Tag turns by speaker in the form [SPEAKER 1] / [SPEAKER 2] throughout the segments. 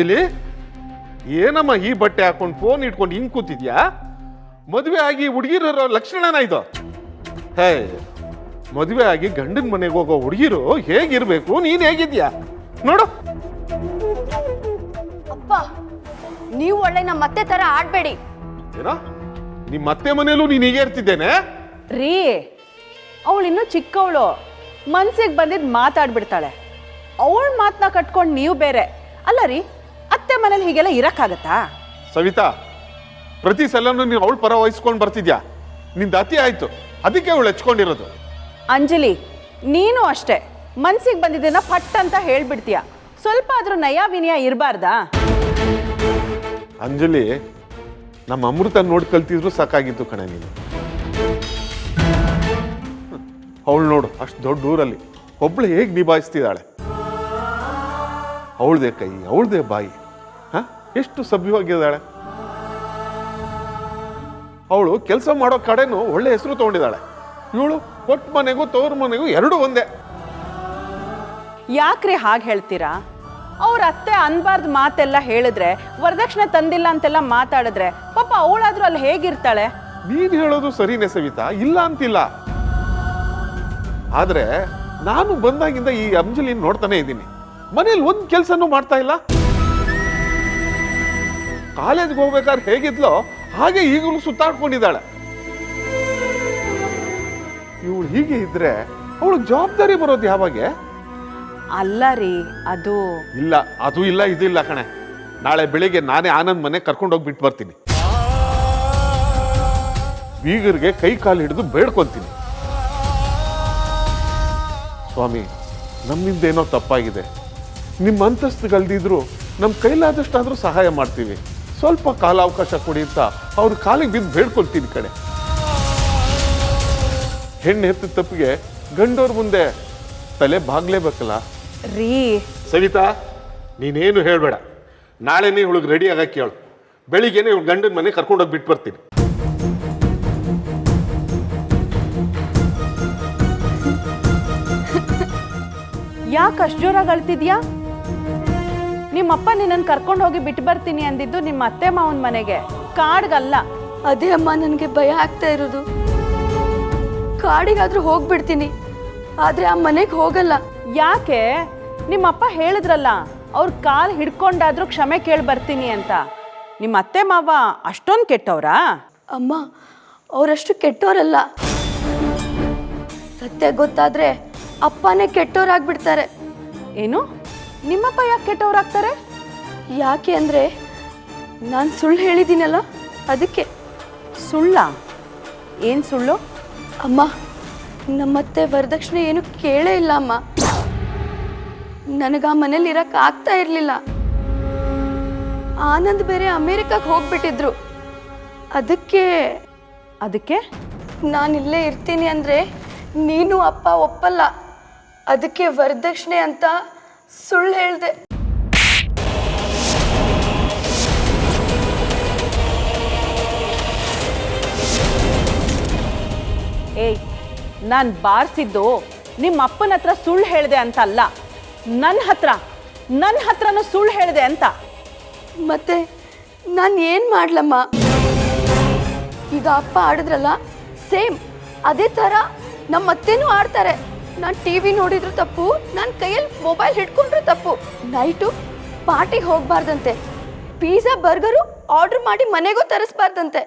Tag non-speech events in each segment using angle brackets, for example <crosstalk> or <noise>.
[SPEAKER 1] ಅಂಜಲಿ ಏನಮ್ಮ ಈ ಬಟ್ಟೆ ಹಾಕೊಂಡು ಫೋನ್ ಇಟ್ಕೊಂಡು ಹಿಂಗ್ ಕೂತಿದ್ಯಾ? ಮದುವೆ ಆಗಿ ಹುಡುಗಿರೋ ಲಕ್ಷಣನ ಇದು? ಹೇ ಮದುವೆ ಆಗಿ ಗಂಡನ ಮನೆಗೆ ಹೋಗೋ ಹುಡುಗಿರು ಹೇಗಿರ್ಬೇಕು? ನೀನ್ ಹೇಗಿದ್ಯಾ? ನೋಡು.
[SPEAKER 2] ಅಪ್ಪ ನೀವು ಒಳ್ಳೆ ನಮ್ಮ ಮತ್ತೆ ತರ ಆಡ್ಬೇಡಿ.
[SPEAKER 1] ಏನೋ? ನಿಮ್ಮ ಮತ್ತೆ ಮನೇಲೂ ನೀನ್ ಹೀಗೆ ಇರ್ತಿದ್ದೇನೆ?
[SPEAKER 3] ರೀ ಅವಳು ಇನ್ನೂ ಚಿಕ್ಕವಳು. ಮನ್ಸಿಗೆ ಬಂದಿದ್ದು ಮಾತಾಡ್ಬಿಡ್ತಾಳೆ. ಅವಳ ಮಾತನ್ನ ಕಟ್ಕೊಂಡು ನೀವು ಬೇರೆ. ಅಲ್ಲ ರೀ ಅತ್ತೆ ಮನೇಲಿ ಹೀಗೆಲ್ಲ ಇರಕ್ಕಾಗತ್ತಾ?
[SPEAKER 1] ಸವಿತಾ ಪ್ರತಿ ಸಲನೂ ನೀನು ಅವಳು ಪರ ವಹಿಸ್ಕೊಂಡು ಬರ್ತಿದ್ಯಾ? ನಿಂದ ಅತಿ ಆಯ್ತು. ಅದಕ್ಕೆ ಅವಳು ಹೆಚ್ಕೊಂಡಿರೋದು.
[SPEAKER 3] ಅಂಜಲಿ ನೀನು ಅಷ್ಟೇ. ಮನ್ಸಿಗೆ ಬಂದಿದ್ದನ್ನ ಪಟ್ ಅಂತ ಹೇಳ್ಬಿಡ್ತೀಯ. ಸ್ವಲ್ಪ ಆದ್ರೂ ನಯ ವಿನಯ ಇರಬಾರ್ದಾ?
[SPEAKER 1] ಅಂಜಲಿ ನಮ್ಮ ಅಮೃತ ನೋಡಿ ಕಲ್ತಿದ್ರು ಸಾಕಾಗಿತ್ತು ಕಣೆ ನೀನು. ಅವಳು ನೋಡು ಅಷ್ಟು ದೊಡ್ಡ ಊರಲ್ಲಿ ಒಬ್ಳು ಹೇಗೆ ನಿಭಾಯಿಸ್ತಿದ್ದಾಳೆ. ಅವಳದೇ ಕೈ ಅವಳದೇ ಬಾಯಿ. ಎಷ್ಟು ಸಭ್ಯವಾಗಿದ್ದಾಳೆ? ಅವಳು ಕೆಲಸ ಮಾಡೋ ಕಡೆನೂ ಒಳ್ಳೆ ಹೆಸರು ತಗೊಂಡಿದ್ದಾಳೆ. ಇವಳು ಕೊಟ್ಟ ಮನೆಗೂ ತವ್ರ ಮನೆಗೂ ಎರಡೂ ಒಂದೇ.
[SPEAKER 3] ಯಾಕ್ರಿ ಹಾಗೆ ಹೇಳ್ತೀರಾ? ಅವ್ರ ಅತ್ತೆ ಅನ್ಬಾರ್ದು ಮಾತೆಲ್ಲ ಹೇಳಿದ್ರೆ ವರದಕ್ಷಿಣೆ ತಂದಿಲ್ಲ ಅಂತೆಲ್ಲ ಮಾತಾಡಿದ್ರೆ ಪಾಪ ಅವಳಾದ್ರೂ ಅಲ್ಲಿ ಹೇಗಿರ್ತಾಳೆ?
[SPEAKER 1] ನೀನು ಹೇಳೋದು ಸರಿನೇ ಸವಿತಾ ಇಲ್ಲ ಅಂತಿಲ್ಲ. ಆದ್ರೆ ನಾನು ಬಂದಾಗಿಂದ ಈ ಅಂಜಲಿ ನೋಡ್ತಾನೆ ಇದ್ದೀನಿ. ಮನೇಲಿ ಒಂದು ಕೆಲ್ಸನೂ ಮಾಡ್ತಾ ಇಲ್ಲ. ಕಾಲೇಜ್ಗೆ ಹೋಗ್ಬೇಕಾದ್ರೆ ಹೇಗಿದ್ಲೋ ಹಾಗೆ ಈಗಲೂ ಸುತ್ತಾಡ್ಕೊಂಡಿದ್ದಾಳೆ. ಇವಳು ಹೀಗೆ ಇದ್ರೆ ಅವಳು ಜವಾಬ್ದಾರಿ ಬರೋದು ಯಾವಾಗ?
[SPEAKER 3] ಅಲ್ಲ ರೀ ಅದು
[SPEAKER 1] ಇಲ್ಲ ಅದು ಇಲ್ಲ ಇದಿಲ್ಲ ಕಣೆ. ನಾಳೆ ಬೆಳಿಗ್ಗೆ ನಾನೇ ಆನಂದ್ ಮನೆ ಕರ್ಕೊಂಡೋಗಿ ಬಿಟ್ಟು ಬರ್ತೀನಿ. ಬೀಗರಿಗೆ ಕೈ ಕಾಲು ಹಿಡಿದು ಬೇಡ್ಕೊಂತೀನಿ. ಸ್ವಾಮಿ ನಮ್ಮಿಂದ ಏನೋ ತಪ್ಪಾಗಿದೆ. ನಿಮ್ಮ ಅಂತಸ್ತುಗಲ್ದಿದ್ರು ನಮ್ಮ ಕೈಲಾದಷ್ಟಾದರೂ ಸಹಾಯ ಮಾಡ್ತೀವಿ. ಸ್ವಲ್ಪ ಕಾಲಾವಕಾಶ ಕೊಡಿ ಅಂತ ಅವ್ರ ಕಾಲಿಗೆ ಬಿದ್ದು ಬೇಡ್ಕೊಳ್ತೀನಿ ಕಡೆ ಹೆಣ್ಣು ಹೆತ್ತ ತಪ್ಪಿಗೆ ಗಂಡೋರ್ ಮುಂದೆ ತಲೆ ಬಾಗ್ಲೇಬೇಕಲ್ಲ?
[SPEAKER 3] ರೀ.
[SPEAKER 1] ಸವಿತಾ ನೀನೇನು ಹೇಳಬೇಡ. ನಾಳೆನೇ ಇವಳಿಗೆ ರೆಡಿ ಆಗಕ್ಕೆ ಹೇಳು. ಬೆಳಿಗ್ಗೆನೇ ಇವಳು ಗಂಡನ ಮನೆ ಕರ್ಕೊಂಡೋಗಿ ಬಿಟ್ಟು ಬರ್ತೀನಿ.
[SPEAKER 3] ಯಾಕೆ ಅಷ್ಟು ಜೋರಾಗಿ ಅಳ್ತಿದ್ಯಾ? ನಿಮ್ಮಪ್ಪ ನಿನ್ನನ್ನು ಕರ್ಕೊಂಡು ಹೋಗಿ ಬಿಟ್ಟು ಬರ್ತೀನಿ ಅಂದಿದ್ದು ನಿಮ್ಮ ಅತ್ತೆ ಮಾವನ ಮನೆಗೆ. ಕಾಡ್ಗಲ್ಲ.
[SPEAKER 2] ಅದೇ ಅಮ್ಮ ನನಗೆ ಭಯ ಆಗ್ತಾ ಇರೋದು. ಕಾಡಿಗಾದ್ರೂ ಹೋಗ್ಬಿಡ್ತೀನಿ. ಆದ್ರೆ ಆ ಮನೆಗೆ ಹೋಗಲ್ಲ.
[SPEAKER 3] ಯಾಕೆ? ನಿಮ್ಮಪ್ಪ ಹೇಳಿದ್ರಲ್ಲ ಅವ್ರ ಕಾಲು ಹಿಡ್ಕೊಂಡಾದ್ರೂ ಕ್ಷಮೆ ಕೇಳಿ ಬರ್ತೀನಿ ಅಂತ. ನಿಮ್ಮ ಅತ್ತೆ ಮಾವ ಅಷ್ಟೊಂದು ಕೆಟ್ಟವ್ರಾ?
[SPEAKER 2] ಅಮ್ಮ ಅವರಷ್ಟು ಕೆಟ್ಟೋರಲ್ಲ. ಸತ್ಯ ಗೊತ್ತಾದ್ರೆ ಅಪ್ಪನೇ ಕೆಟ್ಟೋರಾಗ್ಬಿಡ್ತಾರೆ.
[SPEAKER 3] ಏನು? ನಿಮ್ಮಪ್ಪ ಯಾಕೆ ಕೆಟ್ಟವರಾಗ್ತಾರೆ?
[SPEAKER 2] ಯಾಕೆ ಅಂದರೆ ನಾನು ಸುಳ್ಳು ಹೇಳಿದ್ದೀನಲ್ಲ ಅದಕ್ಕೆ.
[SPEAKER 3] ಸುಳ್ಳ? ಏನು ಸುಳ್ಳು?
[SPEAKER 2] ಅಮ್ಮ ನಮ್ಮತ್ತೆ ವರದಕ್ಷಿಣೆ ಏನು ಕೇಳೇ ಇಲ್ಲ ಅಮ್ಮ. ನನಗೆ ಆ ಮನೇಲಿ ಇರಕ್ಕೆ ಆಗ್ತಾ ಇರಲಿಲ್ಲ. ಆನಂದ್ ಬೇರೆ ಅಮೇರಿಕಾಗೆ ಹೋಗ್ಬಿಟ್ಟಿದ್ರು. ಅದಕ್ಕೆ?
[SPEAKER 3] ಅದಕ್ಕೆ?
[SPEAKER 2] ನಾನು ಇಲ್ಲೇ ಇರ್ತೀನಿ ಅಂದರೆ ನೀನು ಅಪ್ಪ ಒಪ್ಪಲ್ಲ. ಅದಕ್ಕೆ ವರದಕ್ಷಿಣೆ ಅಂತ ಸುಳ್ಳು ಹೇಳ್ದೆ.
[SPEAKER 3] ಏಯ್ ನಾನು ಬಾರಿಸಿದ್ದು ನಿಮ್ಮ ಅಪ್ಪನ ಹತ್ರ ಸುಳ್ಳು ಹೇಳಿದೆ ಅಂತ ಅಲ್ಲ ನನ್ನ ಹತ್ರ ನನ್ನ ಹತ್ರನೂ ಸುಳ್ಳು ಹೇಳಿದೆ ಅಂತ.
[SPEAKER 2] ಮತ್ತೆ ನಾನು ಏನು ಮಾಡ್ಲಮ್ಮ? ಈಗ ಅಪ್ಪ ಆಡಿದ್ರಲ್ಲ ಸೇಮ್ ಅದೇ ಥರ ನಮ್ಮ ಅತ್ತೆನೂ ಆಡ್ತಾರೆ. ನಾನು ಟಿ ವಿ ನೋಡಿದ್ರು ತಪ್ಪು ನನ್ನ ಕೈಯಲ್ಲಿ ಮೊಬೈಲ್ ಹಿಡ್ಕೊಂಡ್ರು ತಪ್ಪು. ನೈಟು ಪಾರ್ಟಿಗೆ ಹೋಗಬಾರ್ದಂತೆ. ಪಿಜ್ಜಾ ಬರ್ಗರು ಆರ್ಡರ್ ಮಾಡಿ ಮನೆಗೂ ತರಿಸ್ಬಾರ್ದಂತೆ.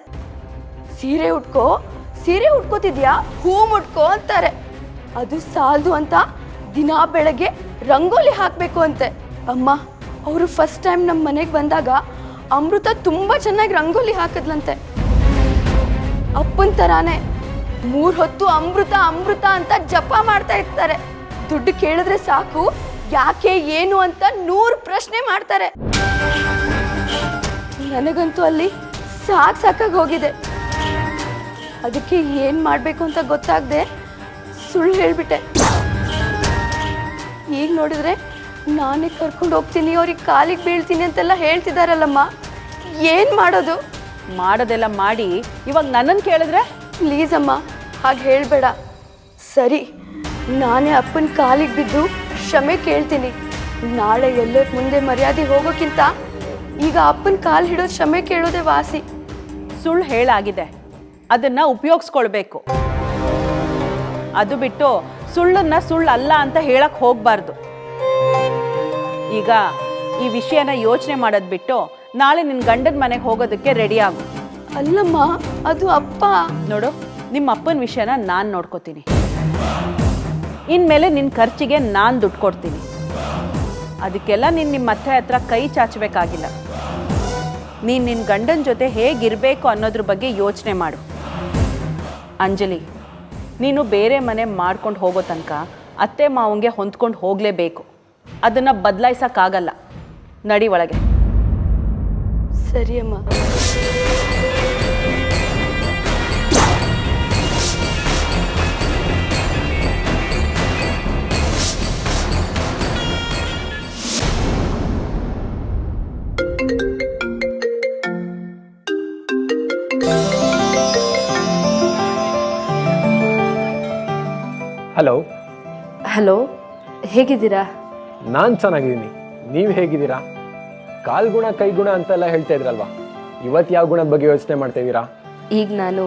[SPEAKER 2] ಸೀರೆ ಉಟ್ಕೋ, ಸೀರೆ ಉಟ್ಕೋತಿದ್ಯಾ? ಹೂ ಮುಟ್ಕೋ ಅಂತಾರೆ. ಅದು ಸಾಲದು ಅಂತ ದಿನಾ ಬೆಳಗ್ಗೆ ರಂಗೋಲಿ ಹಾಕಬೇಕು ಅಂತೆ. ಅಮ್ಮ, ಅವರು ಫಸ್ಟ್ ಟೈಮ್ ನಮ್ಮ ಮನೆಗೆ ಬಂದಾಗ ಅಮೃತ ತುಂಬ ಚೆನ್ನಾಗಿ ರಂಗೋಲಿ ಹಾಕಿದ್ಲಂತೆ. ಅಪ್ಪನ ಥರಾನೇ ಮೂರ್ ಹೊತ್ತು ಅಮೃತ ಅಮೃತ ಅಂತ ಜಪ ಮಾಡ್ತಾ ಇರ್ತಾರೆ. ದುಡ್ಡು ಕೇಳಿದ್ರೆ ಸಾಕು, ಯಾಕೆ, ಏನು ಅಂತ ನೂರು ಪ್ರಶ್ನೆ ಮಾಡ್ತಾರೆ. ನನಗಂತೂ ಅಲ್ಲಿ ಸಾಕ್ ಸಾಕಾಗಿ ಹೋಗಿದೆ. ಅದಕ್ಕೆ ಏನು ಮಾಡಬೇಕು ಅಂತ ಗೊತ್ತಾಗದೆ ಸುಳ್ಳು ಹೇಳ್ಬಿಟ್ಟೆ. ಈಗ ನೋಡಿದ್ರೆ ನಾನೇ ಕರ್ಕೊಂಡು ಹೋಗ್ತೀನಿ, ಅವ್ರಿಗೆ ಕಾಲಿಗೆ ಬೀಳ್ತೀನಿ ಅಂತೆಲ್ಲ ಹೇಳ್ತಿದಾರಲ್ಲಮ್ಮ. ಏನು ಮಾಡೋದು?
[SPEAKER 3] ಮಾಡೋದೆಲ್ಲ ಮಾಡಿ, ಇವಾಗ ನನ್ನನ್ನು ಕೇಳಿದ್ರೆ
[SPEAKER 2] ಪ್ಲೀಸ್ ಅಮ್ಮ ಹಾಗೆ ಹೇಳಬೇಡ. ಸರಿ, ನಾನೇ ಅಪ್ಪನ ಕಾಲಿಗೆ ಬಿದ್ದು ಕ್ಷಮೆ ಕೇಳ್ತೀನಿ. ನಾಳೆ ಎಲ್ಲರ ಮುಂದೆ ಮರ್ಯಾದೆ ಹೋಗೋಕ್ಕಿಂತ ಈಗ ಅಪ್ಪನ ಕಾಲು ಹಿಡೋ ಕ್ಷಮೆ ಕೇಳೋದೇ ವಾಸಿ.
[SPEAKER 3] ಸುಳ್ಳು ಹೇಳಾಗಿದೆ. ಅದನ್ನ ಉಪಯೋಗಿಸ್ಕೊಳ್ಬೇಕು. ಅದು ಬಿಟ್ಟು ಸುಳ್ಳನ್ನ ಸುಳ್ಳು ಅಲ್ಲ ಅಂತ ಹೇಳಕ್ ಹೋಗ್ಬಾರ್ದು. ಈಗ ಈ ವಿಷಯನ ಯೋಚನೆ ಮಾಡೋದ್ ಬಿಟ್ಟು ನಾಳೆ ನಿನ್ನ ಗಂಡನ ಮನೆಗೆ ಹೋಗೋದಕ್ಕೆ ರೆಡಿ ಆಗು.
[SPEAKER 2] ಅಲ್ಲಮ್ಮ ಅದು ಅಪ್ಪ.
[SPEAKER 3] ನೋಡು ನಿಮ್ಮ ಅಪ್ಪನ ವಿಷಯನ ನಾನು ನೋಡ್ಕೋತೀನಿ. ಇನ್ಮೇಲೆ ನಿನ್ನ ಖರ್ಚಿಗೆ ನಾನು ದುಡ್ಡು ಕೊಡ್ತೀನಿ. ಅದಕ್ಕೆಲ್ಲ ನೀನು ನಿಮ್ಮ ಅತ್ತೆ ಹತ್ರ ಕೈ ಚಾಚಬೇಕಾಗಿಲ್ಲ. ನೀನು ನಿನ್ನ ಗಂಡನ ಜೊತೆ ಹೇಗಿರಬೇಕು ಅನ್ನೋದ್ರ ಬಗ್ಗೆ ಯೋಚನೆ ಮಾಡು. ಅಂಜಲಿ ನೀನು ಬೇರೆ ಮನೆ ಮಾಡ್ಕೊಂಡು ಹೋಗೋ ತನಕ ಅತ್ತೆ ಮಾವಂಗೆ ಹೊಂದ್ಕೊಂಡು ಹೋಗಲೇಬೇಕು. ಅದನ್ನು ಬದಲಾಯಿಸೋಕ್ಕಾಗಲ್ಲ. ನಡಿ ಒಳಗೆ.
[SPEAKER 2] ಸರಿ
[SPEAKER 4] ಹಲೋ
[SPEAKER 2] ಹಲೋ ಹೇಗಿದ್ದೀರಾ?
[SPEAKER 4] ನಾನು ಚೆನ್ನಾಗಿದ್ದೀನಿ. ನೀವು ಹೇಗಿದ್ದೀರಾ? ಕಾಲ್ ಗುಣ ಕೈ ಗುಣ ಅಂತೆಲ್ಲ ಹೇಳ್ತಾ ಇದ್ರಲ್ವಾ? ಇವತ್ತು ಯಾವ ಗುಣದ ಬಗ್ಗೆ ಯೋಚನೆ ಮಾಡ್ತಾ ಇದ್ದೀರಾ?
[SPEAKER 5] ಈಗ ನಾನು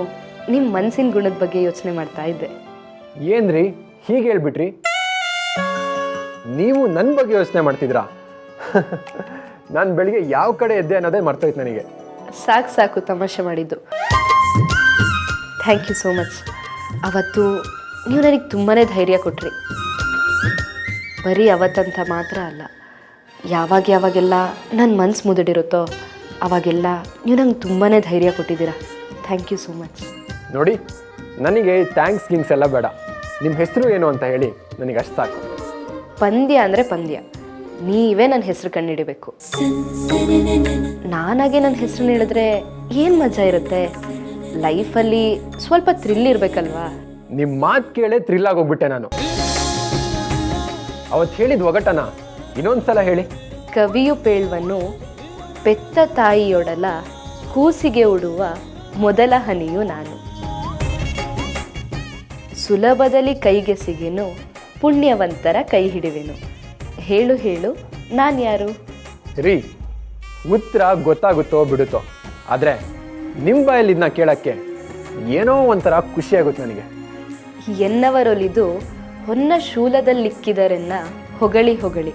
[SPEAKER 5] ನಿಮ್ಮ ಮನಸ್ಸಿನ ಗುಣದ ಬಗ್ಗೆ ಯೋಚನೆ ಮಾಡ್ತಾ ಇದ್ದೆ.
[SPEAKER 4] ಏನ್ರಿ? ಹೀಗೆ ಹೇಳ್ಬಿಟ್ರಿ. ನೀವು ನನ್ನ ಬಗ್ಗೆ ಯೋಚನೆ ಮಾಡ್ತಿದ್ರಾ <laughs> ನಾನು ಬೆಳಿಗ್ಗೆ ಯಾವ ಕಡೆ ಎದ್ದೆ ಅನ್ನೋದೇ ಮರ್ತೋಯ್ತು ನನಗೆ.
[SPEAKER 5] ಸಾಕು ಸಾಕು ತಮಾಷೆ ಮಾಡಿದ್ದು. ಥ್ಯಾಂಕ್ ಯು ಸೋ ಮಚ್ ಅವತ್ತು ನೀವು ನನಗೆ ತುಂಬಾ ಧೈರ್ಯ ಕೊಟ್ರಿ. ಬರೀ ಅವತ್ತಂತ ಮಾತ್ರ ಅಲ್ಲ ಯಾವಾಗ ಯಾವಾಗೆಲ್ಲ ನನ್ನ ಮನ್ಸು ಮುದುಡಿರುತ್ತೋ ಅವಾಗೆಲ್ಲ ನೀವು ನಂಗೆ ತುಂಬಾ ಧೈರ್ಯ ಕೊಟ್ಟಿದ್ದೀರಾ. ಥ್ಯಾಂಕ್ ಯು ಸೋ ಮಚ್
[SPEAKER 4] ನೋಡಿ ನನಗೆ ಥ್ಯಾಂಕ್ಸ್ ಗಿಂಗ್ಸ್ ಎಲ್ಲ ಬೇಡ. ನಿಮ್ಮ ಹೆಸರು ಏನು ಅಂತ ಹೇಳಿ ನನಗೆ ಅಷ್ಟು ಸಾಕು.
[SPEAKER 5] ಪಂದ್ಯ ಅಂದರೆ ಪಂದ್ಯ. ನೀವೇ ನನ್ನ ಹೆಸರು ಕಂಡುಹಿಡಿಬೇಕು ನಾನಾಗೆ ನನ್ನ ಹೆಸರು ಹೇಳಿದ್ರೆ ಏನು ಮಜಾ ಇರುತ್ತೆ? ಲೈಫಲ್ಲಿ ಸ್ವಲ್ಪ ಥ್ರಿಲ್ ಇರಬೇಕಲ್ವಾ?
[SPEAKER 4] ನಿಮ್ಮ ಮಾತು ಕೇಳೇ ಥ್ರಿಲ್ ಆಗೋಗ್ಬಿಟ್ಟೆ ನಾನು. ಅವತ್ತು ಹೇಳಿದ ಒಗಟನ ಇನ್ನೊಂದ್ಸಲ ಹೇಳಿ.
[SPEAKER 5] ಕವಿಯು ಪೇಳ್ವನ್ನು ಪೆತ್ತ ತಾಯಿಯೊಡಲ ಕೂಸಿಗೆ ಉಡುವ ಮೊದಲ ಹನಿಯು ನಾನು. ಸುಲಭದಲ್ಲಿ ಕೈಗೆ ಸಿಗೆನು ಪುಣ್ಯವಂತರ ಕೈ ಹಿಡಿವೆನು. ಹೇಳು ಹೇಳು ನಾನು ಯಾರು?
[SPEAKER 4] ರೀ ಉತ್ತರ ಗೊತ್ತಾಗುತ್ತೋ ಬಿಡುತ್ತೋ ಆದರೆ ನಿಮ್ಮ ಬಾಯಲ್ಲಿ ಇದನ್ನ ಕೇಳೋಕ್ಕೆ ಏನೋ ಒಂಥರ ಖುಷಿಯಾಗುತ್ತೆ ನನಗೆ.
[SPEAKER 5] ಎನ್ನವರೊಲಿದು ಹೊನ್ನ ಶೂಲದಲ್ಲಿಕ್ಕಿದರೆನ್ನ ಹೊಗಳಿ ಹೊಗಳಿ.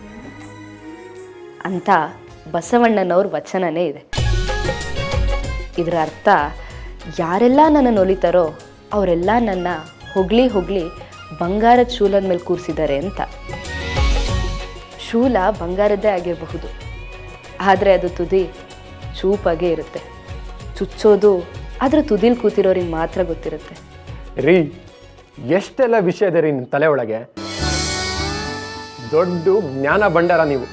[SPEAKER 5] ಅಂತ ಬಸವಣ್ಣನವ್ರ ವಚನನೇ ಇದೆ. ಇದರ ಅರ್ಥ ಯಾರೆಲ್ಲ ನನ್ನನ್ನು ಒಲಿತಾರೋ ಅವರೆಲ್ಲ ನನ್ನ ಹೊಗಳಿ ಹೊಗಳಿ ಬಂಗಾರದ ಶೂಲದ ಮೇಲೆ ಕೂರಿಸಿದ್ದಾರೆ ಅಂತ. ಶೂಲ ಬಂಗಾರದ್ದೇ ಆಗಿರಬಹುದು. ಆದರೆ ಅದು ತುದಿ ಚೂಪಾಗೇ ಇರುತ್ತೆ. ಚುಚ್ಚೋದು ಅದರ ತುದಿಲಿ ಕೂತಿರೋರಿಗೆ ಮಾತ್ರ ಗೊತ್ತಿರುತ್ತೆ.
[SPEAKER 4] ರೀ ಎಷ್ಟೆಲ್ಲ ವಿಷಯ ಇದೆ ರೀ ನಿಮ್ಮ ತಲೆ ಒಳಗೆ? ದೊಡ್ಡ ಜ್ಞಾನ ಭಂಡಾರ ನೀವು.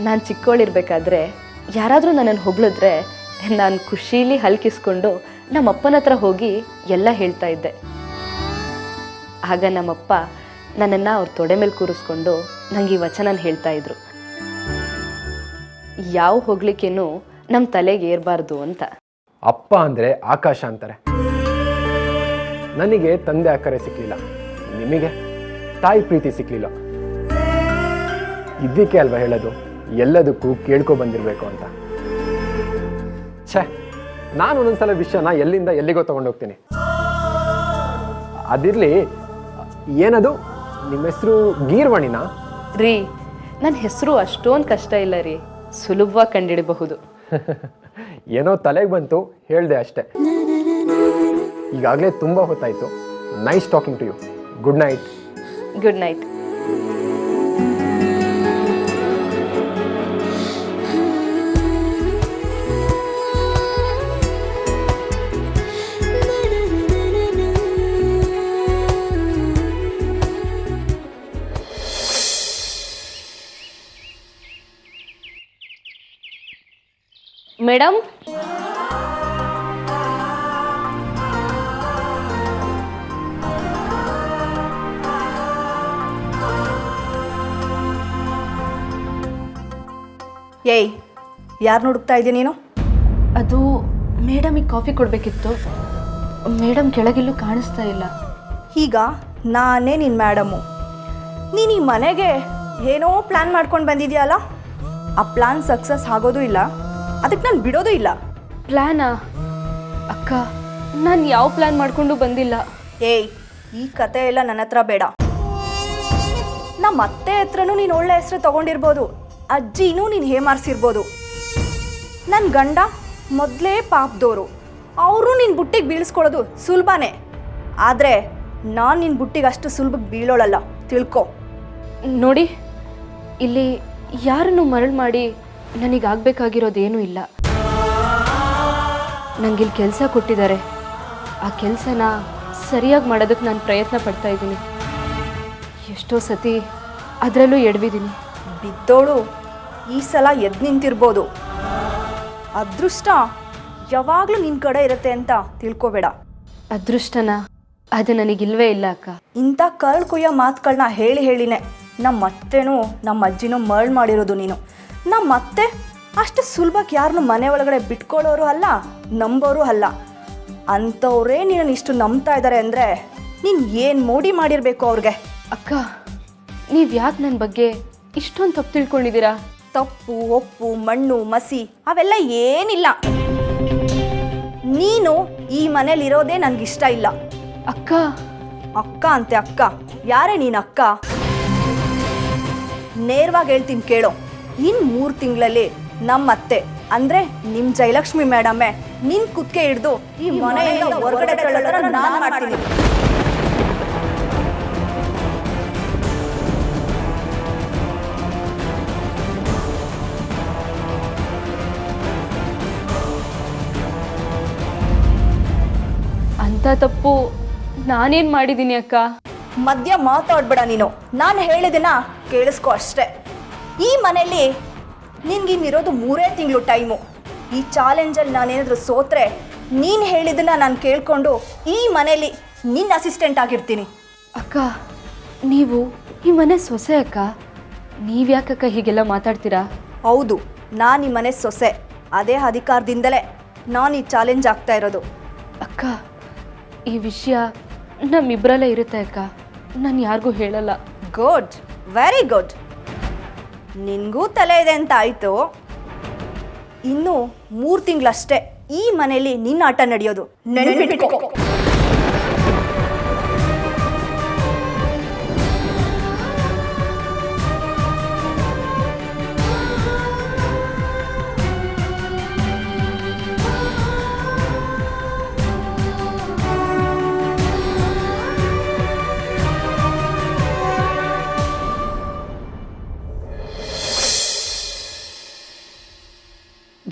[SPEAKER 5] ನಾನು ಚಿಕ್ಕವಳಿರ್ಬೇಕಾದ್ರೆ ಯಾರಾದರೂ ನನ್ನನ್ನು ಹೊಗಳಿದ್ರೆ ನಾನು ಖುಷೀಲಿ ಹಲ್ಕಿಸ್ಕೊಂಡು ನಮ್ಮಪ್ಪನ ಹತ್ರ ಹೋಗಿ ಎಲ್ಲ ಹೇಳ್ತಾ ಇದ್ದೆ. ಆಗ ನಮ್ಮಪ್ಪ ನನ್ನನ್ನು ಅವ್ರ ತೊಡೆ ಮೇಲೆ ಕೂರಿಸ್ಕೊಂಡು ನಂಗೆ ಈ ವಚನ ಹೇಳ್ತಾ ಇದ್ರು. ಯಾವ ಹೊಗಳಿಕೆನೂ ನಮ್ಮ ತಲೆಗೆ ಏರ್ಬಾರ್ದು ಅಂತ.
[SPEAKER 4] ಅಪ್ಪ ಅಂದರೆ ಆಕಾಶ ಅಂತಾರೆ. ನನಗೆ ತಂದೆ ಅಕ್ಕರೆ ಸಿಕ್ಕಲಿಲ್ಲ ನಿಮಗೆ ತಾಯಿ ಪ್ರೀತಿ ಸಿಕ್ಕಲಿಲ್ಲ ಇದಕ್ಕೆ ಅಲ್ವಾ ಹೇಳೋದು? ಎಲ್ಲದಕ್ಕೂ ಕೇಳ್ಕೊ ಬಂದಿರಬೇಕು ಅಂತ. ಛೇ ನಾನು ಒಂದೊಂದ್ಸಲ ವಿಷಯನ ಎಲ್ಲಿಂದ ಎಲ್ಲಿಗೋ ತಗೊಂಡೋಗ್ತೀನಿ. ಅದಿರಲಿ ಏನದು? ನಿಮ್ಮ ಹೆಸರು ಗೀರ್ವಾಣಿನ?
[SPEAKER 5] ರೀ ನನ್ನ ಹೆಸರು ಅಷ್ಟೊಂದು ಕಷ್ಟ ಇಲ್ಲ ರೀ. ಸುಲಭವಾಗಿ ಕಂಡಿಡಬಹುದು. <laughs>
[SPEAKER 4] ಏನೋ ತಲೆಗೆ ಬಂತು ಹೇಳಿದೆ ಅಷ್ಟೇ. ಈಗಾಗಲೇ ತುಂಬ ಹೊತ್ತಾಯಿತು. Nice talking to you good night
[SPEAKER 5] good night madam
[SPEAKER 6] ಏಯ್ ಯಾರು ಹುಡುಕ್ತಾ ಇದೆಯಾ ನೀನು?
[SPEAKER 5] ಅದು ಮೇಡಮಿಗೆ ಕಾಫಿ ಕೊಡಬೇಕಿತ್ತು. ಮೇಡಮ್ ಕೆಳಗಿಲ್ಲೂ ಕಾಣಿಸ್ತಾ ಇಲ್ಲ.
[SPEAKER 6] ಈಗ ನಾನೇ ನಿನ್ನ ಮೇಡಮು. ನೀನು ಈ ಮನೆಗೆ ಏನೋ ಪ್ಲ್ಯಾನ್ ಮಾಡ್ಕೊಂಡು ಬಂದಿದೆಯಲ್ಲ? ಆ ಪ್ಲ್ಯಾನ್ ಸಕ್ಸಸ್ ಆಗೋದು ಇಲ್ಲ. ಅದಕ್ಕೆ ನಾನು ಬಿಡೋದು ಇಲ್ಲ.
[SPEAKER 2] ಪ್ಲ್ಯಾನಾ ಅಕ್ಕ ನಾನು ಯಾವ ಪ್ಲ್ಯಾನ್ ಮಾಡಿಕೊಂಡು ಬಂದಿಲ್ಲ.
[SPEAKER 6] ಏಯ್ ಈ ಕತೆ ಎಲ್ಲ ನನ್ನ ಹತ್ರ ಬೇಡ. ನಮ್ಮ ಅತ್ತೆ ಹತ್ರನೂ ನೀನು ಒಳ್ಳೆ ಹೆಸರು ತಗೊಂಡಿರ್ಬೋದು. ಅಜ್ಜಿನೂ ನೀನು ಹೇಮಾರಿಸಿರ್ಬೋದು. ನನ್ನ ಗಂಡ ಮೊದಲೇ ಪಾಪದವರು ಅವರು ನಿನ್ನ ಬುಟ್ಟಿಗೆ ಬೀಳಿಸ್ಕೊಳ್ಳೋದು ಸುಲಭನೇ. ಆದರೆ ನಾನು ನಿನ್ನ ಬುಟ್ಟಿಗೆ ಅಷ್ಟು ಸುಲಭಕ್ಕೆ ಬೀಳೋಳಲ್ಲ. ತಿಳ್ಕೊ.
[SPEAKER 2] ನೋಡಿ ಇಲ್ಲಿ ಯಾರನ್ನು ಮರಳು ಮಾಡಿ ನನಗಾಗಬೇಕಾಗಿರೋದೇನೂ ಇಲ್ಲ. ನನಗಿಲ್ಲಿ ಕೆಲಸ ಕೊಟ್ಟಿದ್ದಾರೆ. ಆ ಕೆಲಸನ ಸರಿಯಾಗಿ ಮಾಡೋದಕ್ಕೆ ನಾನು ಪ್ರಯತ್ನ ಪಡ್ತಾ ಇದ್ದೀನಿ. ಎಷ್ಟೋ ಸತಿ ಅದರಲ್ಲೂ ಎಡವಿದ್ದೀನಿ
[SPEAKER 6] ಬಿದ್ದೋಳು. ಈ ಸಲ ಎದ್ದು ನಿಂತಿರ್ಬೋದು. ಅದೃಷ್ಟ ಯಾವಾಗಲೂ ನಿನ್ ಕಡೆ ಇರುತ್ತೆ ಅಂತ ತಿಳ್ಕೊಬೇಡ.
[SPEAKER 2] ಅದೃಷ್ಟನ? ಅದು ನನಗಿಲ್ವೇ ಇಲ್ಲ ಅಕ್ಕ.
[SPEAKER 6] ಇಂಥ ಕರ್ಳು ಕುಯ್ಯೋ ಮಾತುಗಳನ್ನ ಹೇಳಿ ಹೇಳಿನೇ. ನಮ್ಮ ಅತ್ತೆನೂ ನಮ್ಮ ಅಜ್ಜಿನೂ ಮರಳು ಮಾಡಿರೋದು ನೀನು. ನಮ್ಮ ಅತ್ತೆ ಅಷ್ಟು ಸುಲಭಕ್ಕೆ ಯಾರನ್ನೂ ಮನೆ ಒಳಗಡೆ ಬಿಟ್ಕೊಳ್ಳೋರು ಅಲ್ಲ ನಂಬೋರು ಅಲ್ಲ. ಅಂಥವ್ರೇ ನೀನು ಇಷ್ಟು ನಂಬ್ತಾ ಇದ್ದಾರೆ ಅಂದರೆ ನೀನು ಏನು ಮೋಡಿ ಮಾಡಿರಬೇಕು ಅವ್ರಿಗೆ?
[SPEAKER 2] ಅಕ್ಕ ನೀವು ಯಾಕೆ ನನ್ನ ಬಗ್ಗೆ ಇಷ್ಟೊಂದು ತಪ್ಪು ತಿಳ್ಕೊಂಡಿದ್ದೀರಾ?
[SPEAKER 6] ತಪ್ಪು ಒಪ್ಪು ಮಣ್ಣು ಮಸಿ ಅವೆಲ್ಲ ಏನಿಲ್ಲ. ನೀನು ಈ ಮನೇಲಿರೋದೇ ಇಷ್ಟ ಇಲ್ಲ.
[SPEAKER 2] ಅಕ್ಕ?
[SPEAKER 6] ಅಕ್ಕ ಅಂತೆ ಅಕ್ಕ. ಯಾರೇ ನೀನು ಅಕ್ಕ? ನೇರವಾಗಿ ಹೇಳ್ತೀನಿ ಕೇಳೋ. ಇನ್ನು ಮೂರು ತಿಂಗಳಲ್ಲಿ ನಮ್ಮ ಅತ್ತೆ ಅಂದ್ರೆ ನಿಮ್ ಜಯಲಕ್ಷ್ಮಿ ಮೇಡಮೆ ನಿನ್ ಕುತ್ತಿಗೆ ಹಿಡ್ದು ಈ ಮನೆಯಿಂದ ಹೊರಗಡೆ ನಾನು ಮಾಡ್ತೀನಿ.
[SPEAKER 2] ಅಂಥ ತಪ್ಪು? ನಾನೇನು ಮಾಡಿದ್ದೀನಿ ಅಕ್ಕ?
[SPEAKER 6] ಮಧ್ಯ ಮಾತಾಡ್ಬೇಡ ನೀನು. ನಾನು ಹೇಳಿದನ್ನ ಕೇಳಿಸ್ಕೊ ಅಷ್ಟೇ. ಈ ಮನೆಯಲ್ಲಿ ನಿನ್ಗಿನ್ನಿರೋದು ಮೂರೇ ತಿಂಗಳು ಟೈಮು. ಈ ಚಾಲೆಂಜಲ್ಲಿ ನಾನೇನಾದರೂ ಸೋತ್ರೆ ನೀನು ಹೇಳಿದ್ದನ್ನ ನಾನು ಕೇಳಿಕೊಂಡು ಈ ಮನೆಯಲ್ಲಿ ನಿನ್ನ ಅಸಿಸ್ಟೆಂಟ್ ಆಗಿರ್ತೀನಿ.
[SPEAKER 2] ಅಕ್ಕ ನೀವು ಈ ಮನೆ ಸೊಸೆ ಅಕ್ಕ? ನೀವ್ಯಾಕಕ್ಕ ಹೀಗೆಲ್ಲ ಮಾತಾಡ್ತೀರಾ?
[SPEAKER 6] ಹೌದು ನಾನು ಈ ಮನೆ ಸೊಸೆ. ಅದೇ ಅಧಿಕಾರದಿಂದಲೇ ನಾನು ಈ ಚಾಲೆಂಜ್ ಆಗ್ತಾ ಇರೋದು.
[SPEAKER 2] ಅಕ್ಕ ಈ ವಿಷಯ ನಮ್ಮಿಬ್ಬರಲ್ಲೇ ಇರುತ್ತೆ ಅಕ್ಕ. ನಾನು ಯಾರಿಗೂ ಹೇಳಲ್ಲ.
[SPEAKER 6] ಗುಡ್ ವೆರಿ ಗುಡ್ ನಿನಗೂ ತಲೆ ಇದೆ ಅಂತ ಆಯಿತು. ಇನ್ನು ಮೂರು ತಿಂಗಳಷ್ಟೇ ಈ ಮನೆಯಲ್ಲಿ ನಿನ್ನ ಆಟ ನಡೆಯೋದು. ನೆನ್ಪಿಟ್ಕೋ.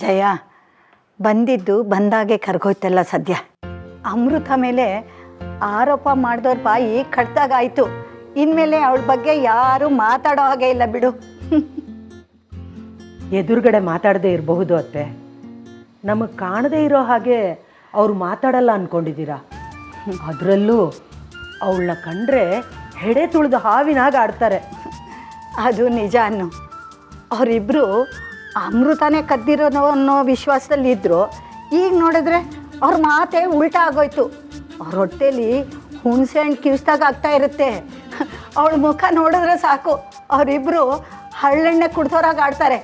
[SPEAKER 7] ಜಯ ಬಂದಿದ್ದು ಬಂದಾಗೆ ಕರ್ಗೋಯ್ತಲ್ಲ ಸದ್ಯ. ಅಮೃತ ಮೇಲೆ ಆರೋಪ ಮಾಡಿದವ್ರ ಬಾಯಿ ಕಟ್ದಾಗಾಯ್ತು. ಇನ್ಮೇಲೆ ಅವಳ ಬಗ್ಗೆ ಯಾರು ಮಾತಾಡೋ ಹಾಗೆ ಇಲ್ಲ ಬಿಡು. <laughs>
[SPEAKER 8] ಎದುರುಗಡೆ ಮಾತಾಡದೇ ಇರಬಹುದು ಅತ್ತೆ. ನಮಗೆ ಕಾಣದೇ ಇರೋ ಹಾಗೆ ಅವ್ರು ಮಾತಾಡಲ್ಲ ಅಂದ್ಕೊಂಡಿದ್ದೀರಾ ಅದರಲ್ಲೂ ಅವಳನ್ನ ಕಂಡ್ರೆ ಹೆಡೆ ತುಳಿದು ಹಾವಿನಾಗ ಆಡ್ತಾರೆ.
[SPEAKER 7] ಅದು ನಿಜ ಅನ್ನು. ಅವರಿಬ್ಬರು ಅಮೃತನೇ ಕದ್ದಿರೋನು ಅನ್ನೋ ವಿಶ್ವಾಸದಲ್ಲಿ ಇದ್ದರು ಈಗ ನೋಡಿದ್ರೆ ಅವ್ರ ಮಾತೇ ಉಲ್ಟಾ ಆಗೋಯ್ತು. ಅವ್ರ ಹೊಟ್ಟೆಲಿ ಹುಣಸೆ ಹಣ್ಣು ಕಿವಿಸ್ದಾಗ ಆಗ್ತಾ ಇರುತ್ತೆ. ಅವಳ ಮುಖ ನೋಡಿದ್ರೆ ಸಾಕು. ಅವರಿಬ್ಬರು ಹಳ್ಳೆಣ್ಣೆ ಕುಡ್ದೋರಾಗ ಆಡ್ತಾರೆ.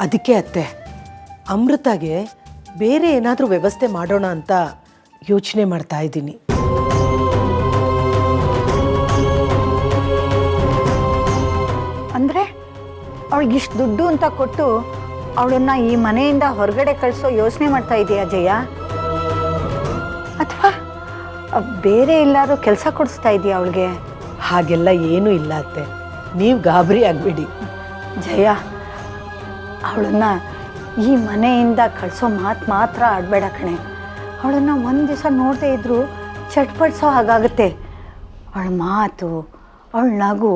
[SPEAKER 8] ಅದಕ್ಕೆ ಅತ್ತೆ, ಅಮೃತಗೆ ಬೇರೆ ಏನಾದರೂ ವ್ಯವಸ್ಥೆ ಮಾಡೋಣ ಅಂತ ಯೋಚನೆ ಮಾಡ್ತಾ ಇದ್ದೀನಿ.
[SPEAKER 7] ಅವಳಿಗೆ ಇಷ್ಟು ದುಡ್ಡು ಅಂತ ಕೊಟ್ಟು ಅವಳನ್ನ ಈ ಮನೆಯಿಂದ ಹೊರಗಡೆ ಕಳಿಸೋ ಯೋಚನೆ ಮಾಡ್ತಾ ಇದೆಯಾ ಜಯ? ಅಥವಾ ಬೇರೆ ಎಲ್ಲಾರು ಕೆಲಸ ಕೊಡಿಸ್ತಾ ಇದೆಯಾ ಅವಳಿಗೆ?
[SPEAKER 8] ಹಾಗೆಲ್ಲ ಏನೂ ಇಲ್ಲ ಅತ್ತೆ. ನೀವು ಗಾಬರಿ ಆಗಬೇಡಿ.
[SPEAKER 7] ಜಯ ಅವಳನ್ನ ಈ ಮನೆಯಿಂದ ಕಳಿಸೋ ಮಾತು ಮಾತ್ರ ಆಡಬೇಡ ಕಣೆ. ಅವಳನ್ನ ಒಂದು ದಿವಸ ನೋಡದೇ ಇದ್ದರೂ ಚಟ್ಪಡಿಸೋ ಹಾಗಾಗುತ್ತೆ. ಅವಳ ಮಾತು ಅವಳ ನಗು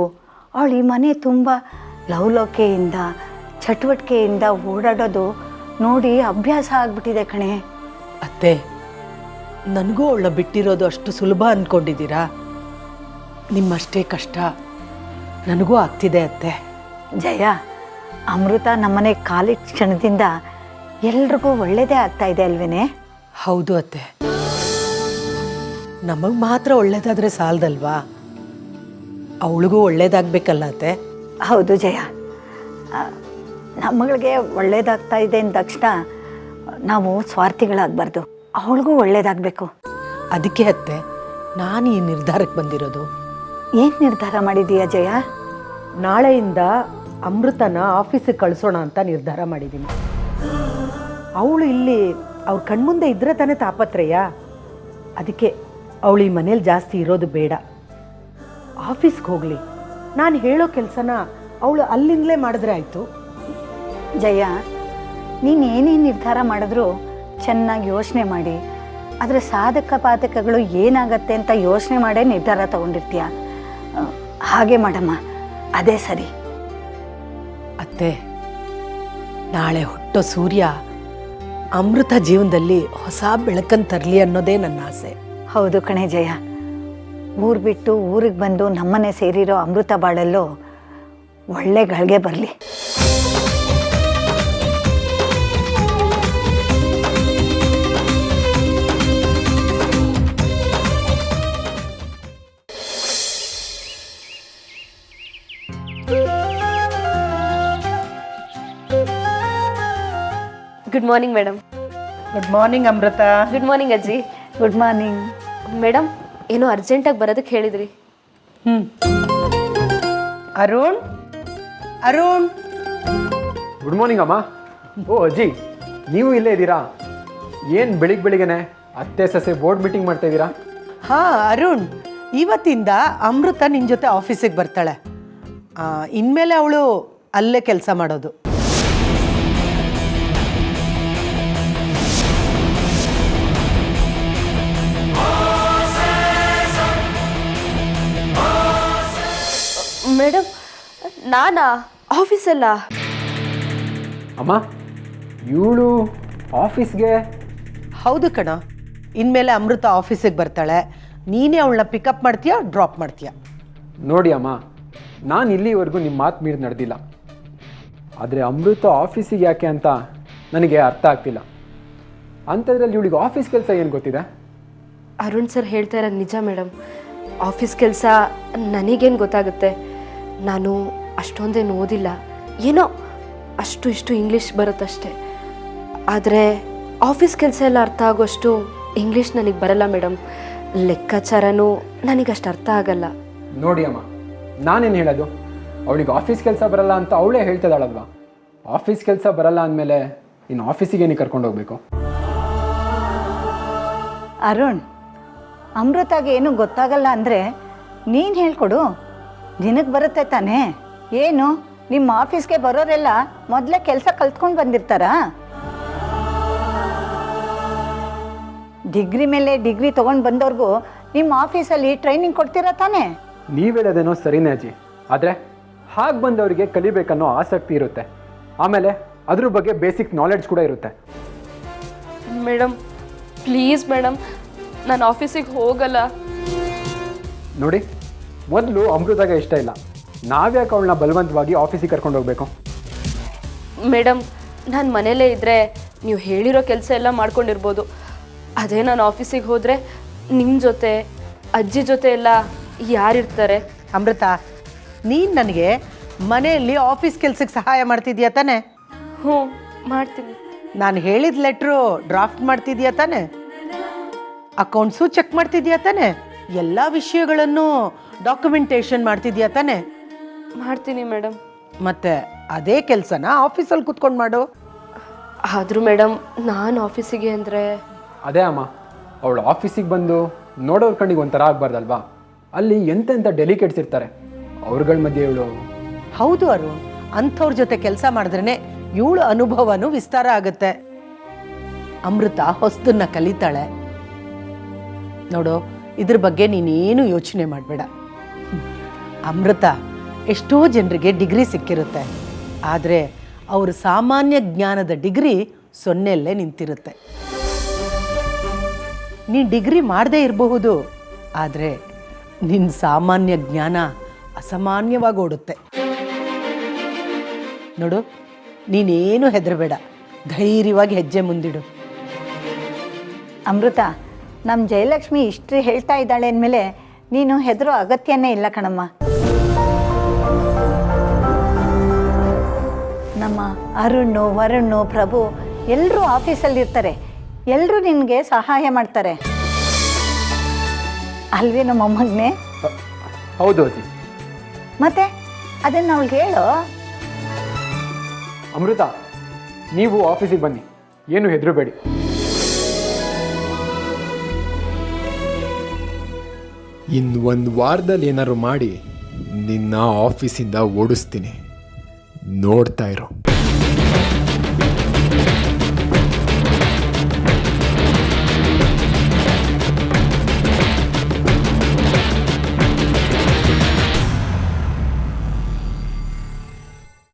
[SPEAKER 7] ಅವಳು ಈ ಮನೆ ತುಂಬ ಲವಲೋಕೆಯಿಂದ ಚಟುವಟಿಕೆಯಿಂದ ಓಡಾಡೋದು ನೋಡಿ ಅಭ್ಯಾಸ ಆಗ್ಬಿಟ್ಟಿದೆ ಕಣೆ.
[SPEAKER 8] ಅತ್ತೆ ನನಗೂ ಅವಳ ಬಿಟ್ಟಿರೋದು ಅಷ್ಟು ಸುಲಭ ಅಂದ್ಕೊಂಡಿದ್ದೀರಾ ನಿಮ್ಮಷ್ಟೇ ಕಷ್ಟ. ನನಗೂ ಆಗ್ತಿದೆ ಅತ್ತೆ.
[SPEAKER 7] ಜಯ ಅಮೃತ ನಮ್ಮನೆ ಖಾಲಿ ಕ್ಷಣದಿಂದ ಎಲ್ರಿಗೂ ಒಳ್ಳೆಯದೇ ಆಗ್ತಾ ಇದೆ ಅಲ್ವೇನೆ?
[SPEAKER 8] ಹೌದು ಅತ್ತೆ. ನಮಗೆ ಮಾತ್ರ ಒಳ್ಳೇದಾದರೆ ಸಾಲದಲ್ವಾ? ಅವಳಿಗೂ ಒಳ್ಳೇದಾಗಬೇಕಲ್ಲ ಅತ್ತೆ.
[SPEAKER 7] ಹೌದು ಜಯ. ನಮ್ಮ ನಮ್ಮಗಳಿಗೆ ಒಳ್ಳೇದಾಗ್ತಾ ಇದೆ ಅಂದ ತಕ್ಷಣ ನಾವು ಸ್ವಾರ್ಥಿಗಳಾಗಬಾರ್ದು. ಅವಳಿಗೂ ಒಳ್ಳೇದಾಗಬೇಕು.
[SPEAKER 8] ಅದಕ್ಕೆ ಅತ್ತೆ ನಾನು ಈ ನಿರ್ಧಾರಕ್ಕೆ ಬಂದಿರೋದು.
[SPEAKER 7] ಏನು ನಿರ್ಧಾರ ಮಾಡಿದೀಯ ಜಯ?
[SPEAKER 8] ನಾಳೆಯಿಂದ ಅಮೃತನ ಆಫೀಸಿಗೆ ಕಳಿಸೋಣ ಅಂತ ನಿರ್ಧಾರ ಮಾಡಿದ್ದೀನಿ ಅವಳು ಇಲ್ಲಿ ಅವ್ರ ಕಣ್ಮುಂದೆ ಇದ್ರೆ ತಾನೇ ತಾಪತ್ರಯ. ಅದಕ್ಕೆ ಅವಳು ಈ ಮನೇಲಿ ಜಾಸ್ತಿ ಇರೋದು ಬೇಡ. ಆಫೀಸ್ಗೆ ಹೋಗಲಿ. ನಾನು ಹೇಳೋ ಕೆಲಸನ ಅವಳು ಅಲ್ಲಿಂದಲೇ ಮಾಡಿದ್ರೆ ಆಯಿತು.
[SPEAKER 7] ಜಯ ನೀನು ಏನೇನು ನಿರ್ಧಾರ ಮಾಡಿದ್ರೂ ಚೆನ್ನಾಗಿ ಯೋಚನೆ ಮಾಡಿ. ಅದರ ಸಾಧಕ ಪಾತಕಗಳು ಏನಾಗತ್ತೆ ಅಂತ ಯೋಚನೆ ಮಾಡೇ ನಿರ್ಧಾರ ತಗೊಂಡಿರ್ತೀಯ? ಹಾಗೆ ಮಾಡಮ್ಮ. ಅದೇ ಸರಿ.
[SPEAKER 8] ಅತ್ತೆ ನಾಳೆ ಹುಟ್ಟೋ ಸೂರ್ಯ ಅಮೃತ ಜೀವನದಲ್ಲಿ ಹೊಸ ಬೆಳಕನ್ನು ತರಲಿ ಅನ್ನೋದೇ ನನ್ನ ಆಸೆ.
[SPEAKER 7] ಹೌದು ಕಣೆ ಜಯ. ಊರು ಬಿಟ್ಟು ಊರಿಗೆ ಬಂದು ನಮ್ಮನೆ ಸೇರಿರೋ ಅಮೃತ ಬಾಳಲ್ಲೂ ಒಳ್ಳೆ ಗಳಿಗೆ ಬರಲಿ.
[SPEAKER 5] Good morning madam
[SPEAKER 8] good morning Amrita
[SPEAKER 5] good morning ಅಜ್ಜಿ
[SPEAKER 7] ಗುಡ್ ಮಾರ್ನಿಂಗ್
[SPEAKER 5] ಮೇಡಮ್ ಏನೋ ಅರ್ಜೆಂಟಾಗಿ ಬರೋದಕ್ಕೆ ಹೇಳಿದ್ರಿ.
[SPEAKER 8] ಹ್ಞೂ ಅರುಣ್? ಅರುಣ್?
[SPEAKER 4] ಗುಡ್ ಮಾರ್ನಿಂಗ್ ಅಮ್ಮ. ಓ ಅಜ್ಜಿ ನೀವು ಇಲ್ಲೇ ಇದ್ದೀರಾ? ಏನು ಬೆಳಿಗ್ಗೆ ಬೆಳಿಗ್ಗೆನೆ ಅತ್ತೆ ಸೊಸೆ ಬೋರ್ಡ್ ಮೀಟಿಂಗ್ ಮಾಡ್ತಾ ಇದ್ದೀರಾ?
[SPEAKER 8] ಹಾ ಅರುಣ್. ಇವತ್ತಿಂದ ಅಮೃತ ನಿನ್ನ ಜೊತೆ ಆಫೀಸಿಗೆ ಬರ್ತಾಳೆ. ಆ, ಇನ್ಮೇಲೆ ಅವಳು ಅಲ್ಲೇ ಕೆಲಸ ಮಾಡೋದು.
[SPEAKER 5] ಮೇಡಮ್ ನಾನಾ? ಆಫೀಸಲ್ಲ?
[SPEAKER 4] ಅಮ್ಮ ಇವಳು ಆಫೀಸ್ಗೆ?
[SPEAKER 8] ಹೌದು ಕಣ. ಇನ್ಮೇಲೆ ಅಮೃತ ಆಫೀಸಿಗೆ ಬರ್ತಾಳೆ. ನೀನೇ ಅವಳನ್ನ ಪಿಕಪ್ ಮಾಡ್ತೀಯಾ ಡ್ರಾಪ್ ಮಾಡ್ತೀಯಾ?
[SPEAKER 4] ನೋಡಿ ಅಮ್ಮ ನಾನು ಇಲ್ಲಿವರೆಗೂ ನಿಮ್ಮ ಮಾತು ಮೀರಿ ನಡೆದಿಲ್ಲ. ಆದರೆ ಅಮೃತ ಆಫೀಸಿಗೆ ಯಾಕೆ ಅಂತ ನನಗೆ ಅರ್ಥ ಆಗ್ತಿಲ್ಲ. ಅಂಥದ್ರಲ್ಲಿ ಇವಳಿಗೆ ಆಫೀಸ್ ಕೆಲಸ ಏನು ಗೊತ್ತಿದೆ?
[SPEAKER 5] ಅರುಣ್ ಸರ್ ಹೇಳ್ತಾ ಇರೋದು ನಿಜ ಮೇಡಮ್. ಆಫೀಸ್ ಕೆಲಸ ನನಗೇನು ಗೊತ್ತಾಗುತ್ತೆ? ನಾನು ಅಷ್ಟೊಂದೇನು ಓದಿಲ್ಲ. ಏನೋ ಅಷ್ಟು ಇಷ್ಟು ಇಂಗ್ಲೀಷ್ ಬರುತ್ತಷ್ಟೆ. ಆದರೆ ಆಫೀಸ್ ಕೆಲಸ ಎಲ್ಲ ಅರ್ಥ ಆಗೋಷ್ಟು ಇಂಗ್ಲೀಷ್ ನನಗೆ ಬರಲ್ಲ ಮೇಡಮ್ ಲೆಕ್ಕಾಚಾರನೂ ಅಷ್ಟು ಅರ್ಥ ಆಗಲ್ಲ.
[SPEAKER 4] ನೋಡಿ ಅಮ್ಮ ನಾನೇನು ಹೇಳೋದು? ಅವಳಿಗೆ ಆಫೀಸ್ ಕೆಲಸ ಬರಲ್ಲ ಅಂತ ಅವಳೇ ಹೇಳ್ತಿದ್ದಾಳಲ್ವಾ? ಆಫೀಸ್ ಕೆಲಸ ಬರಲ್ಲ ಅಂದಮೇಲೆ ಇನ್ನು ಆಫೀಸಿಗೆ ಏನಕ್ಕೆ ಕರ್ಕೊಂಡು ಹೋಗ್ಬೇಕು?
[SPEAKER 7] ಅರುಣ್ ಅಮೃತಾಗೆ ಏನು ಗೊತ್ತಾಗಲ್ಲ ಅಂದರೆ ನೀನು ಹೇಳ್ಕೊಡು. ನಿನಗೆ ಬರುತ್ತೆ ತಾನೇ? ಏನು? ನಿಮ್ಮ ಆಫೀಸ್ಗೆ ಬರೋರೆಲ್ಲ ಮೊದಲೇ ಕೆಲಸ ಕಲ್ತ್ಕೊಂಡು ಬಂದಿರ್ತಾರಾ? ಡಿಗ್ರಿ ಮೇಲೆ ಡಿಗ್ರಿ ತಗೊಂಡು ಬಂದವ್ರಿಗೂ ನಿಮ್ಮ ಆಫೀಸಲ್ಲಿ ಟ್ರೈನಿಂಗ್ ಕೊಡ್ತೀರಾ ತಾನೇ?
[SPEAKER 4] ನೀವು ಹೇಳೋದೇನೋ ಸರಿನೇ ಅಜ್ಜಿ. ಆದರೆ ಹಾಗೆ ಬಂದವರಿಗೆ ಕಲಿಬೇಕನ್ನೋ ಆಸಕ್ತಿ ಇರುತ್ತೆ. ಆಮೇಲೆ ಅದ್ರ ಬಗ್ಗೆ ಬೇಸಿಕ್ ನಾಲೆಡ್ಜ್ ಕೂಡ ಇರುತ್ತೆ.
[SPEAKER 5] ಮೇಡಮ್ ಪ್ಲೀಸ್ ಮೇಡಮ್ ನಾನು ಆಫೀಸಿಗೆ ಹೋಗಲ್ಲ.
[SPEAKER 4] ನೋಡಿ ಮೊದಲು ಅಮೃತಾಗೆ ಇಷ್ಟ ಇಲ್ಲ. ನಾವ್ಯಾಕೆ ಅವಳನ್ನ ಬಲವಂತವಾಗಿ ಆಫೀಸಿಗೆ ಕರ್ಕೊಂಡು ಹೋಗ್ಬೇಕು?
[SPEAKER 5] ಮೇಡಮ್ ನಾನು ಮನೇಲೇ ಇದ್ದರೆ ನೀವು ಹೇಳಿರೋ ಕೆಲಸ ಎಲ್ಲ ಮಾಡ್ಕೊಂಡಿರ್ಬೋದು. ಅದೇ ನಾನು ಆಫೀಸಿಗೆ ಹೋದರೆ ನಿಮ್ಮ ಜೊತೆ ಅಜ್ಜಿ ಜೊತೆ ಎಲ್ಲ ಯಾರಿರ್ತಾರೆ
[SPEAKER 8] ಅಮೃತ ನೀನು ನನಗೆ ಮನೆಯಲ್ಲಿ ಆಫೀಸ್ ಕೆಲಸಕ್ಕೆ ಸಹಾಯ ಮಾಡ್ತಿದ್ಯಾ ತಾನೆ?
[SPEAKER 5] ಹ್ಞೂ ಮಾಡ್ತೀನಿ.
[SPEAKER 8] ನಾನು ಹೇಳಿದ ಲೆಟ್ರು ಡ್ರಾಫ್ಟ್ ಮಾಡ್ತಿದ್ಯಾ ತಾನೆ? ಅಕೌಂಟ್ಸು ಚೆಕ್ ಮಾಡ್ತಿದ್ಯಾ ತಾನೆ? ಎಲ್ಲ ವಿಷಯಗಳನ್ನು ಡಾಕ್ಯುಮೆಂಟೇಷನ್ ಮಾಡ್ತಿದ್ಯಾ ತಾನೆ?
[SPEAKER 5] ಮಾಡ್ತೀನಿ ಮೇಡಮ್
[SPEAKER 8] ಮತ್ತೆ ಅದೇ ಕೆಲಸನ ಆಫೀಸಲ್ಲಿ ಕುತ್ಕೊಂಡು ಮಾಡು?
[SPEAKER 5] ಆದರೂ ಮೇಡಮ್ ನಾನು ಆಫೀಸಿಗೆ ಅಂದರೆ?
[SPEAKER 4] ಅದೇ ಅಮ್ಮ ಅವಳು ಆಫೀಸಿಗೆ ಬಂದು ನೋಡೋರ್ ಕಣ್ಣಿಗೆ ಒಂಥರ ಆಗಬಾರ್ದಲ್ವಾ? ಅಲ್ಲಿ ಎಂತೆಂಥ ಡೆಲಿಕೇಟ್ಸ್ ಇರ್ತಾರೆ ಅವ್ರಗಳ ಮಧ್ಯೆ ಇವಳು.
[SPEAKER 8] ಹೌದು ಅರು ಅಂಥವ್ರ ಜೊತೆ ಕೆಲಸ ಮಾಡಿದ್ರೇ ಇವಳು ಅನುಭವನೂ ವಿಸ್ತಾರ ಆಗುತ್ತೆ. ಅಮೃತ ಹೊಸದನ್ನ ಕಲಿತಾಳೆ. ನೋಡು ಇದ್ರ ಬಗ್ಗೆ ನೀನೇನು ಯೋಚನೆ ಮಾಡಬೇಡ. ಅಮೃತ ಎಷ್ಟೋ ಜನರಿಗೆ ಡಿಗ್ರಿ ಸಿಕ್ಕಿರುತ್ತೆ. ಆದರೆ ಅವ್ರ ಸಾಮಾನ್ಯ ಜ್ಞಾನದ ಡಿಗ್ರಿ ಸೊನ್ನೆಯಲ್ಲೇ ನಿಂತಿರುತ್ತೆ. ನೀ ಡಿಗ್ರಿ ಮಾಡದೇ ಇರಬಹುದು, ಆದರೆ ನಿನ್ನ ಸಾಮಾನ್ಯ ಜ್ಞಾನ ಅಸಾಮಾನ್ಯವಾಗಿ ಓಡುತ್ತೆ. ನೋಡು, ನೀನೇನು ಹೆದರಬೇಡ. ಧೈರ್ಯವಾಗಿ ಹೆಜ್ಜೆ ಮುಂದಿಡು.
[SPEAKER 7] ಅಮೃತ ನಮ್ಮ ಜಯಲಕ್ಷ್ಮಿ ಇಷ್ಟು ಹೇಳ್ತಾ ಇದ್ದಾಳೆ ಅಂದಮೇಲೆ ನೀನು ಹೆದರೋ ಅಗತ್ಯನೇ ಇಲ್ಲ ಕಣಮ್ಮ. ನಮ್ಮ ಅರುಣ್ ವರುಣ್ ಪ್ರಭು ಎಲ್ಲರೂ ಆಫೀಸಲ್ಲಿ ಇರ್ತಾರೆ. ಎಲ್ಲರೂ ನಿನಗೆ ಸಹಾಯ ಮಾಡ್ತಾರೆ. ಅಲ್ವೇ ನಮ್ಮ ಮೊಮ್ಮಗನೇ
[SPEAKER 9] ಹೌದು ಅಜ್ಜಿ.
[SPEAKER 7] ಮತ್ತೆ ಅದನ್ನು ಅವಳಿಗೆ ಹೇಳು?
[SPEAKER 9] ಅಮೃತ ನೀವು ಆಫೀಸಿಗೆ ಬನ್ನಿ. ಏನು ಹೆದರಬೇಡಿ.
[SPEAKER 4] ಇನ್ನು ಒಂದು ವಾರದಲ್ಲಿ ಏನಾದ್ರು ಮಾಡಿ ನಿನ್ನ ಆಫೀಸಿಂದ ಓಡಿಸ್ತೀನಿ. ನೋಡ್ತಾ ಇರೋ.